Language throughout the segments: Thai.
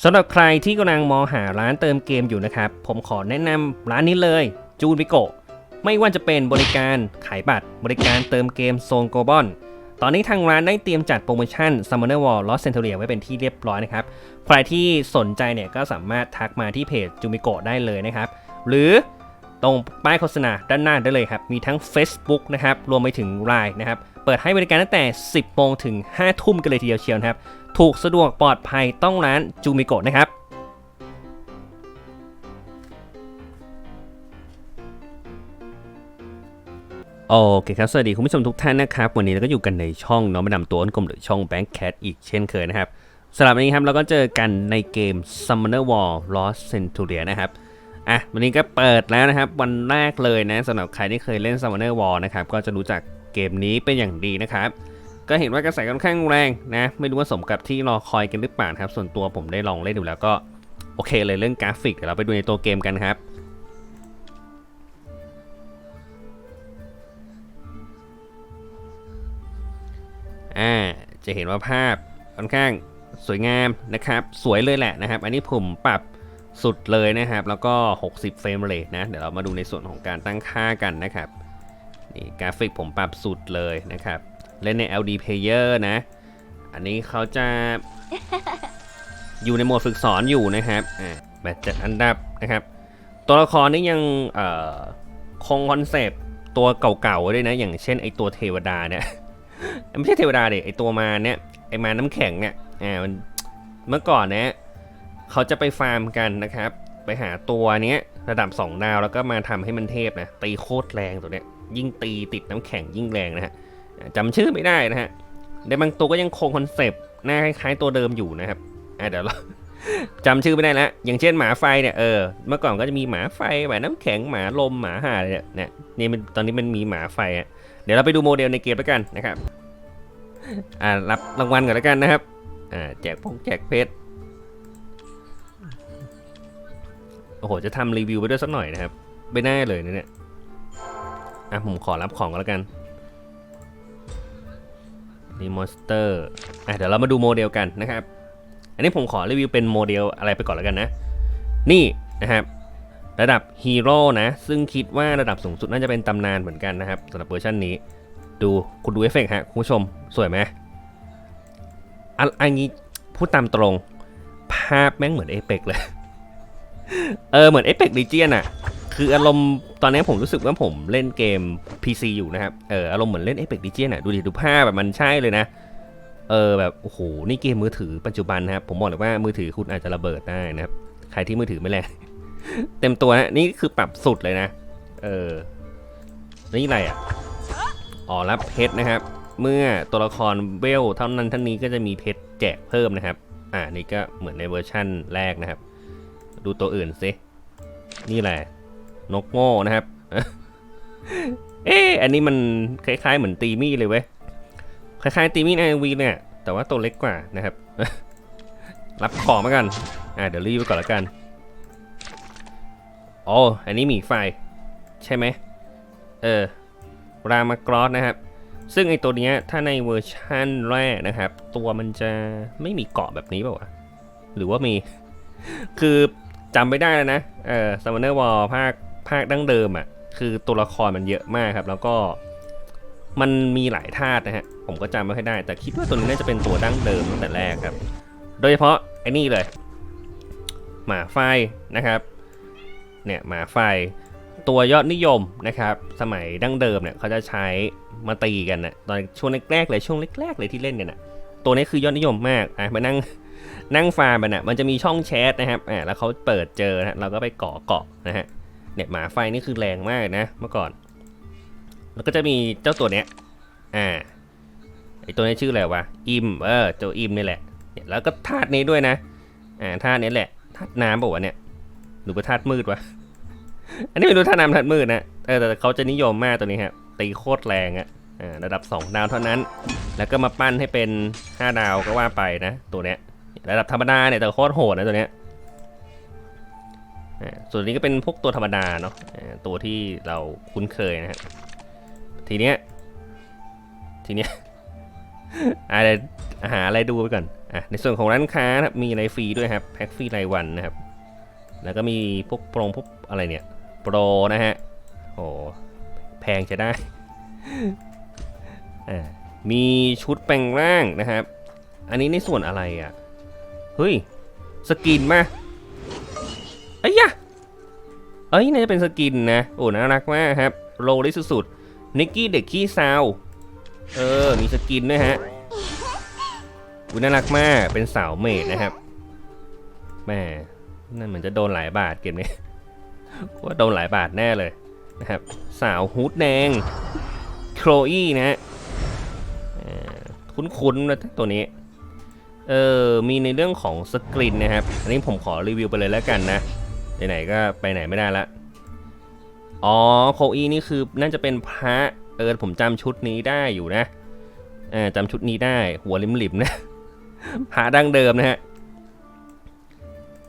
สำหรับใครที่กำลังมองหาร้านเติมเกมอยู่นะครับ ผมขอแนะนำร้านนี้เลยจูนวิโกไม่ว่าจะเป็นบริการขายบัตร บริการเติมเกมโซนโกลบอลตอนนี้ทางร้านได้เตรียมจัดโปรโมชั่น Summoner War Lost Centuria ไว้เป็นที่เรียบร้อยนะครับ ใครที่สนใจเนี่ยก็สามารถทักมาที่เพจจูมิโกได้เลยนะครับ หรือ ตรงป้ายโฆษณาด้านหน้าได้เลยครับ มีทั้ง Facebook นะครับ รวมไปถึง Line นะครับ เปิดให้บริการตั้งแต่ 10โมงถึง 5 ทุ่มกันเลยทีเดียวเชียวนะครับ ถูกสะดวกปลอดภัยต้องร้านจูมิโกะนะครับโอเคครับ สวัสดีคุณผู้ชมทุกท่านนะครับ วันนี้เราก็อยู่กันในช่องน้องมาดำตัวอ้นกลมหรือช่อง Bank Cat อีกเช่นเคยนะครับสำหรับวันนี้ครับเราก็เจอกันในเกม Summoner War Lost Centuria นะครับ อะวันนี้ก็เปิดแล้วนะครับ วันแรกเลยนะสำหรับใครที่เคยเล่น Summoner War นะครับก็จะรู้จักเกมนี้เป็นอย่างดีนะครับ ก็เห็นว่ากระแสค่อนข้างแรงนะ ไม่รู้ว่าสมกับที่รอคอยกันหรือเปล่านะครับ ส่วนตัวผมได้ลองเล่นดูแล้วก็โอเคเลยเรื่องกราฟิกเดี๋ยวเราไปดูในตัวเกมกันครับอ่าจะเห็นว่าภาพค่อนข้างสวยงามนะครับ สวยเลยแหละนะครับ อันนี้ผมปรับ สุดเลยนะครับ แล้วก็ 60 เฟรมเรทนะ เดี๋ยวเรามาดูในส่วนของการตั้งค่ากันนะครับ นี่กราฟิกผมปรับสุดเลยนะครับ เล่นใน LD Player นะ อันนี้เขาจะอยู่ในโหมดฝึกสอนอยู่นะครับอ่าแบบจัดอันดับนะครับ ตัวละครนี่ยังเอ่อคงคอนเซปต์ตัวเก่าๆด้วยนะ อย่างเช่นไอตัวเทวดาเนี่ย ไม่ใช่เทวดาเด็ไอตัวมาเนี่ย ไอมาน้ำแข็งเนี่ย อ่ามันเมื่อก่อนเนี่ย เขาจะไปฟาร์มกันนะครับ ไปหาตัวเนี้ยระดับ 2 ดาวแล้วก็มาทำให้มันเทพนะตีโคตรแรงตัวเนี้ยยิ่งตีติดน้ำแข็งยิ่งแรงนะฮะจำชื่อไม่ได้นะฮะในบางตัวก็ยังคงคอนเซปต์หน้าคล้ายๆตัวเดิมอยู่นะครับอะเดี๋ยวเราจำชื่อไม่ได้แล้วอย่างเช่นหมาไฟเนี่ยเออเมื่อก่อนก็จะมีหมาไฟหมาน้ำแข็งหมาลมหมาห่าเนี่ยเนี่ยนี่มันตอนนี้มันมีหมาไฟอะเดี๋ยวเราไปดูโมเดลในเกมแล้วกันนะครับอ่ารับรางวัลก่อนแล้วกันนะครับอ่าแจกพงแจกเพชร โอ้โห จะทำรีวิวไปด้วยสักหน่อยนะครับ ไม่ได้เลยนะเนี่ย อะ ผมขอรับของก่อนแล้วกันนี่มอนสเตอร์ อะ เดี๋ยวเรามาดูโมเดลกันนะครับ อันนี้ผมขอรีวิวเป็นโมเดลอะไรไปก่อนแล้วกันนะ นี่นะครับระดับฮีโร่นะ ซึ่งคิดว่าระดับสูงสุดน่าจะเป็นตำนานเหมือนกันนะครับสำหรับเวอร์ชันนี้ ดูคุณดูเอฟเฟกต์ฮะ คุณผู้ชม สวยไหมอันอันนี้พูดตามตรง ภาพแม่งเหมือนเอฟเฟกเลย เออเหมือนเอฟเฟกต์ดิเจียนอะคืออารมณ์ตอนนี้ผมรู้สึกว่าผมเล่นเกม PC อยู่นะครับ เอออารมณ์เหมือนเล่นเอฟเฟกต์ดิเจียนอะดูดิดูภาพแบบมันใช่เลยนะ เออแบบโอ้โหนี่เกมมือถือปัจจุบันนะครับ ผมบอกเลยว่ามือถือคุณอาจจะระเบิดได้นะครับ ใครที่มือถือไม่แรงเต็มตัวนะนี่คือปรับสุดเลยนะ เออนี่อะไรอะอ๋อรับเพชรนะครับ เมื่อตัวละครเวลเท่านั้นท่านี้ก็จะมีเพชรแจกเพิ่มนะครับ อ่านี่ก็เหมือนในเวอร์ชั่นแรกนะครับ ดูตัวอื่นสินี่แหละ นกโง่นะครับ เอ๊อันนี้มันคล้ายๆเหมือนตีมี่เลยเว้ย คล้ายๆตีมี่ในวีเนี่ย แต่ว่าตัวเล็กกว่านะครับ รับของมากัน อ่าเดี๋ยวรีบไปก่อนละกันอ๋ออันนี้หมีไฟ ใช่ไหม เออ รามากรอสนะครับ ซึ่งไอตัวเนี้ยถ้าในเวอร์ชั่นแรกนะครับ ตัวมันจะไม่มีเกาะแบบนี้เปล่าวะ หรือว่ามี คือ จำไม่ได้แล้วนะ เออ Summoner War ภาคภาคดั้งเดิมอะ่ะ คือตัวละครมันเยอะมากครับ แล้วก็มันมีหลายธาตุนะฮะ ผมก็จำไม่ค่อยได้ แต่คิดว่าตัวนี้น่าจะเป็นตัวดั้งเดิมตั้งแต่แรกครับ โดยเฉพาะไอ้นี่เลย หมาไฟนะครับ เนี่ยหมาไฟ ตัวยอดนิยมนะครับ สมัยดั้งเดิมเนี่ยเขาจะใช้มาตีกันนะตอนช่วงแรกๆเลยช่วงแรกๆเลยที่เล่นกันนะตัวนี้คือยอดนิยมมากอะมานั่ง นั่งฟาร์มมันอะมันจะมีช่องแชทนะครับอ่าแล้วเขาเปิดเจอนะเราก็ไปเกาะเกาะนะฮะเนี่ยหมาไฟนี่คือแรงมากนะเมื่อก่อน แล้วก็จะมีเจ้าตัวเนี้ยอ่าไอตัวนี้ชื่ออะไรวะอิมเออเจ้าอิมนี่แหละเนี่ยแล้วก็ธาตุนี้ด้วยนะอ่าธาตุนี้แหละธาตุน้ำบอกว่าวะเนี่ยหรือว่าธาตุมืดวะอันนี้ไม่รู้ธาตุน้ำธาตุมืดนะเออแต่เขาจะนิยมมากตัวนี้ครับตีโคตรแรงอะอ่าระดับ 2 ดาวเท่านั้น แล้วก็มาปั้นให้เป็น 5 ดาวก็ว่าไปนะ ตัวเนี้ย ระดับธรรมดาเนี่ยแต่โคตรโหดนะตัวเนี้ยส่วนนี้ก็เป็นพวกตัวธรรมดาเนาะตัวที่เราคุ้นเคยนะฮะทีเนี้ยทีเนี้ยอะไรหาอะไรดูไปก่อนอะในส่วนของร้านค้านะครับมีอะไรฟรีด้วยครับแพ็คฟรีรายวันนะครับ แล้วก็มีพวกโปรงพวกอะไรเนี่ยโปรนะฮะโอ้แพงจะได้อ่ามีชุดแปลงร่างนะครับ อันนี้ในส่วนอะไรอะ ฮ้ย สกินมาไอ้ยยะเอ้ยน่าจะเป็นสกินนะ โอ้น่ารักมากครับ โลได้สุดๆนิกกี้เด็กขี้ซาวเออ มีสกินด้วยฮะอุยน่ารักมาก เป็นสาวเมดนะครับแม่นั่นเหมือนจะโดนหลายบาทเกมนี้ว่าโดนหลายบาทแน่เลยนะครับ สาวฮูดแดงโคลอี้นะฮะคุ้นๆนะตัวนี้ เออ มีในเรื่องของสกรีนนะครับ อันนี้ผมขอรีวิวไปเลยแล้วกันนะ ไหนๆก็ไปไหนไม่ได้ละ อ๋อโคอีนี่คือน่าจะเป็นพระเออผมจำชุดนี้ได้อยู่นะออจำชุดนี้ได้หัวลิมลิมนะพระดั้งเดิมนะฮะ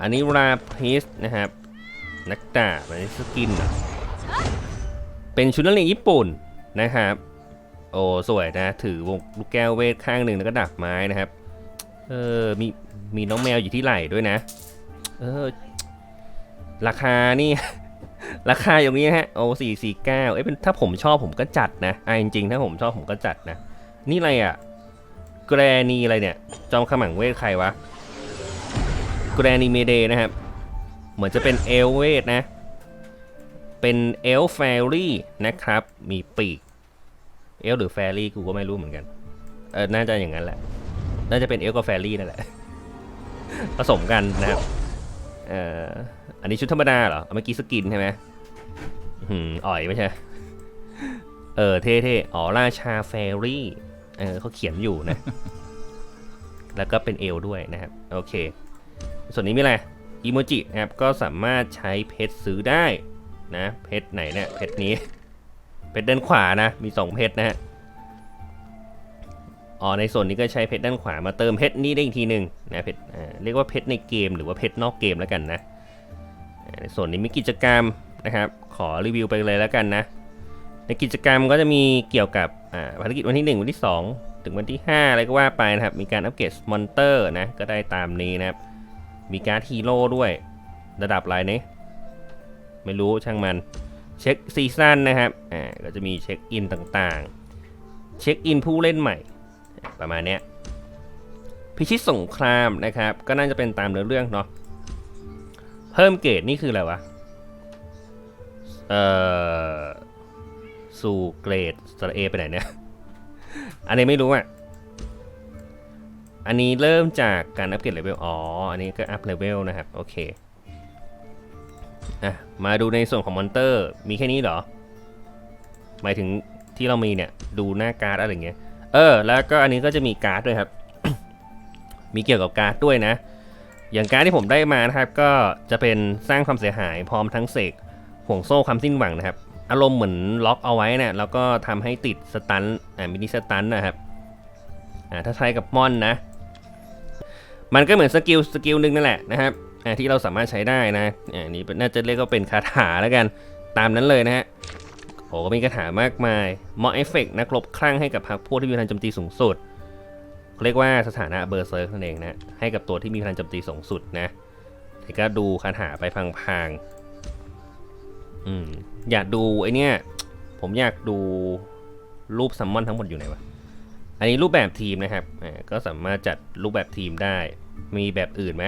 อันนี้ราพิสนะครับ นักดาบอันนี้สกินเหรอเป็นชุดนักเรียนญี่ปุ่นนะครับ โอ้สวยนะ ถือวงลูกแก้วเวทข้างหนึ่งแล้วก็ดาบไม้นะครับ เออมีมีน้องแมวอยู่ที่ไหล่ด้วยนะ เออ ราคานี่ ราคาอย่างนี้ฮะโอ้สี่สี่เก้าเอ้ยเป็นถ้าผมชอบผมก็จัดนะอะจริงๆ ถ้าผมชอบผมก็จัดนะ นี่อะไรอะ แกรนีอะไรเนี่ย จอมขมังเวทใครวะ แกรนีเมเดนะครับ เหมือนจะเป็นเอลเวทนะ เป็นเอลแฟรี่นะครับ มีปีก เอลหรือแฟรี่กูก็ไม่รู้เหมือนกัน เออ น่าจะอย่างนั้นแหละ น่าจะเป็นเอลกับแฟรี่นั่นแหละ ผสมกันนะครับเอ่ออันนี้ชุดธรรมดาเหรอเอาเมื่อกี้สกินใช่ไหมหืมอ่อยไม่ใช่ เออเท่ๆ อ๋อราชาแฟรี่ เออเขาเขียนอยู่นะ แล้วก็เป็นเอลด้วยนะครับ โอเค ส่วนนี้มีอะไรอีโมจินะครับ ก็สามารถใช้เพชรซื้อได้นะ เพชรไหนเนี่ย เพชรนี้ เพชรด้านขวานะ มีสองเพชรนะฮะ อ๋อในส่วนนี้ก็ใช้เพชรด้านขวามาเติมเพชรนี้ได้อีกทีหนึ่งนะเพชรเรียกว่าเพชรในเกมหรือว่าเพชรนอกเกมแล้วกันนะในส่วนนี้มีกิจกรรมนะครับขอรีวิวไปเลยแล้วกันนะ ในกิจกรรมก็จะมีเกี่ยวกับภารกิจวันที่ 1 วันที่ 2 ถึงวันที่5อะไรก็ว่าไปนะครับ มีการอัปเกรดมอนเตอร์นะก็ได้ตามนี้นะครับ มีการ์ดฮีโร่ด้วยระดับอะไรเนี่ยไม่รู้ช่างมันเช็คซีซั่นนะครับอ่าก็จะมีเช็คอินต่างๆ เช็คอินผู้เล่นใหม่ ประมาณเนี้ยพิชิตสงครามนะครับ ก็น่าจะเป็นตามเนื้อเรื่องเนาะเพิ่มเกรดนี่คืออะไรวะเอ่อสู่เกรดสระเอไปไหนเนี่ยอันนี้ไม่รู้อะอันนี้เริ่มจากการอัปเกรดเลเวลอ๋ออันนี้ก็อัพเลเวลนะครับโอเคอะมาดูในส่วนของมอนเตอร์มีแค่นี้เหรอหมายถึงที่เรามีเนี่ยดูหน้าการ์ดอะไรอย่างเงี้ย เออ แล้วก็อันนี้ก็จะมีการ์ดด้วยครับ มีเกี่ยวกับการ์ดด้วยนะ อย่างการ์ดที่ผมได้มานะครับ ก็จะเป็นสร้างความเสียหายพร้อมทั้งเสกห่วงโซ่ความสิ้นหวังนะครับ อารมณ์เหมือนล็อกเอาไว้นี่ยแล้วก็ทำให้ติดสตันอ่ามินิสตันนะครับอ่าถ้าใช้กับมอนนะ มันก็เหมือนสกิลสกิลหนึ่งนั่นแหละนะครับอ่าที่เราสามารถใช้ได้นะอ่านี่น่าจะเรียกว่าเป็นคาถาแล้วกันตามนั้นเลยนะฮะ โอ้ก็มีคาถามากมายมอเอฟเฟกนะกลบคลั่งให้กับพรรคพวกที่มีพลังโจมตีสูงสุดเรียกว่าสถานะเบอร์เซอร์นั่นเองนะให้กับตัวที่มีพลังโจมตีสูงสุดนะแต่ก็ดูคาถาไปพังๆอืมอยากดูไอเนี้ยผมอยากดูรูปซัมมอนทั้งหมดอยู่ไหนวะอันนี้รูปแบบทีมนะครับอ่าก็สามารถจัดรูปแบบทีมได้ มีแบบอื่นไหม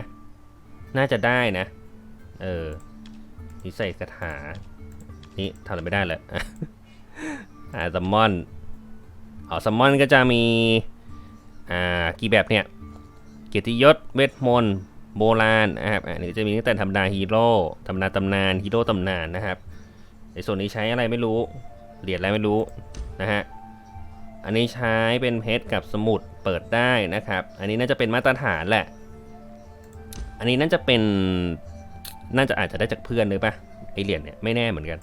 น่าจะได้นะ เออนี่ใส่คาถา นี่ทำอะไรไม่ได้เลยอ่าซัมมอนอ๋อซัมมอนก็จะมีอ่ากี่แบบเนี่ยเกียรติยศเวทมนต์โบราณนะครับอันนี้จะมีตั้งแต่ธรรมดาฮีโร่ธรรมดาตำนานฮีโร่ตำนานนะครับในส่วนนี้ใช้อะไรไม่รู้เหรียญอะไรไม่รู้นะฮะอันนี้ใช้เป็นเพชรกับสมุดเปิดได้นะครับ อันนี้น่าจะเป็นมาตรฐานแหละ อันนี้น่าจะเป็นน่าจะอาจจะได้จากเพื่อนหรือปะไอเหรียญเนี่ยไม่แน่เหมือนกัน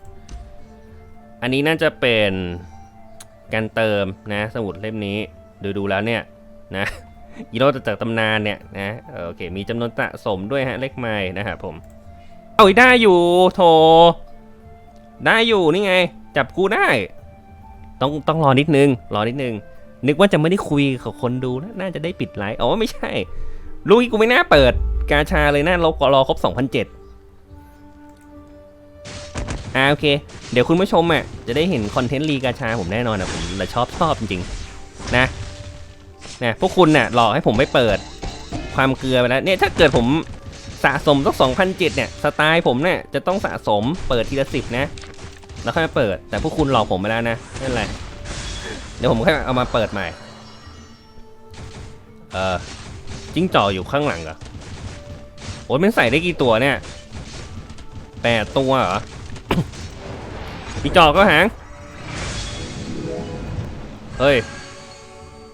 อันนี้น่าจะเป็นการเติมนะสมุดเล่มนี้ดูดูแล้วเนี่ยนะยีโร่จากตำนานเนี่ยนะโอเค มีจำนวนสะสมด้วยฮะเลขไม้นะครับผม เอาได้อยู่โถได้อยู่นี่ไง จับกูได้ ต้องต้องรอนิดนึง รอนิดนึง นึกว่าจะไม่ได้คุยกับคนดูแล้วน่าจะได้ปิดไลฟ์อ๋อไม่ใช่ลูกกูไม่น่าเปิดกาชาเลยน่ารอรอครบ2007 อ่าโอเค เดี๋ยวคุณผู้ชมอะจะได้เห็นคอนเทนต์รีกาชาผมแน่นอนอะผมละชอบชอบจริงๆนะนะพวกคุณน่ะหลอกให้ผมไม่เปิดความเกลือไปแล้วเนี่ยถ้าเกิดผมสะสมสัก2007เนี่ยสไตล์ผมเนี่ยจะต้องสะสมเปิดทีละสิบนะ แล้วค่อยมาเปิด แต่พวกคุณหลอกผมไปแล้วนะไม่เป็นไรเดี๋ยวผมค่อยเอามาเปิดใหม่เออจิ้งจอกอยู่ข้างหลังเหรอโอ้ยมันใส่ได้กี่ตัวเนี่ยแปดตัวเหรอ จิงจอกก็หาง เฮ้ย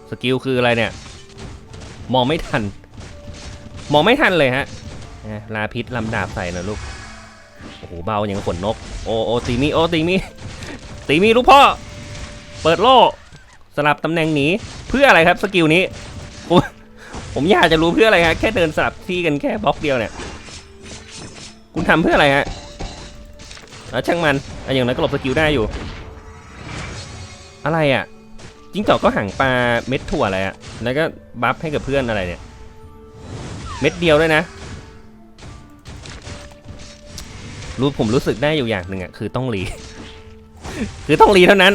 สกิลคืออะไรเนี่ย มองไม่ทัน มองไม่ทันเลยฮะ ลาพิษลำดาบใส่นะลูก โอ้โห เบาอย่างขนนก โอโอตีมีโอตีมีตีมีลูกพ่อ เปิดโล่สลับตำแหน่งหนี เพื่ออะไรครับสกิลนี้ผมผมอยากจะรู้เพื่ออะไรฮะ แค่เดินสลับที่กันแค่บล็อกเดียวเนี่ย คุณทำเพื่ออะไรฮะ แล้วช่างมันอะอย่างนั้นก็หลบสกิลได้อยู่ อะไรอะจิ้งจอกก็ห่างปลาเม็ดถั่วอะไรอะ แล้วก็บัฟให้กับเพื่อนอะไรเนี่ย เม็ดเดียวด้วยนะ รู้ผมรู้สึกได้อยู่อย่างหนึ่งอะคือต้องรี คือต้องรีเท่านั้น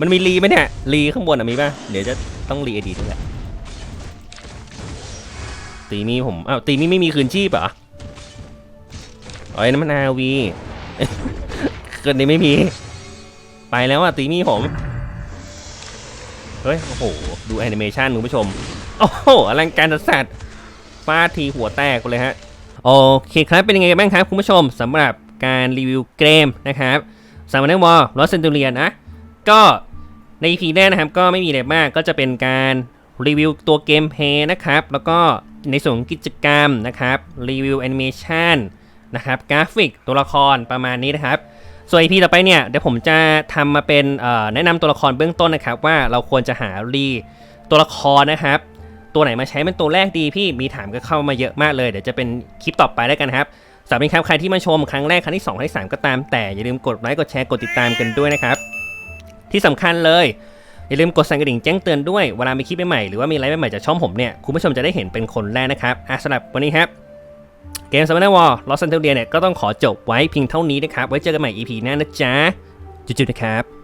มันมีรีไหมเนี่ย รีข้างบนอะมีป่ะ เดี๋ยวจะต้องรีไอดีด้วยแหละ ตีมีผม อ้าวตีมีไม่มีคืนชีพเหรออ๋อไอ้นั่นมันอาวี เกินนี้ไม่มี ไปแล้วอะตีมีผม เฮ้ย โอ้โห ดูแอนิเมชันคุณผู้ชม โอ้โหอลังการสัตว์ฟาดทีหัวแตกเลยฮะ โอเคครับ เป็นยังไงกันบ้างครับคุณผู้ชมสำหรับการรีวิวเกมนะครับสามวันวอลลอสเซนตูเรียนนะ ก็ใน EP แรกนะครับก็ไม่มีอะไรมากก็จะเป็นการรีวิวตัวเกมเพย์นะครับ แล้วก็ในส่วนกิจกรรมนะครับ รีวิวแอนิเมชัน นะครับกราฟิกตัวละครประมาณนี้นะครับ ส่วน EP ต่อไปเนี่ยเดี๋ยวผมจะทำมาเป็นแนะนำตัวละครเบื้องต้นนะครับ ว่าเราควรจะหารีตัวละครนะครับ ตัวไหนมาใช้เป็นตัวแรกดีพี่มีถามก็เข้ามาเยอะมากเลย เดี๋ยวจะเป็นคลิปต่อไปแล้วกันครับสำหรับครับใครที่มาชมครั้งแรกครั้งที่2ครั้งที่3ก็ตามแต่อย่าลืมกดไลค์กดแชร์กดติดตามกันด้วยนะครับที่สำคัญเลยอย่าลืมกดสั่นกระดิ่งแจ้งเตือนด้วยเวลามีคลิปใหม่ๆหรือว่ามีไลฟ์ใหม่ๆจากช่องผมเนี่ยคุณผู้ชมจะได้เห็นเป็นคนแรกนะครับอะสำหรับวันนี้ครับ กมสมัยวอลลอสเซนเทเดียเนี่ยก็ต้องขอจบไว้เพียงเท่านี้นะครับ ไว้เจอกันใหม่ EP หน้านะจ๊ะ จุดๆนะครับ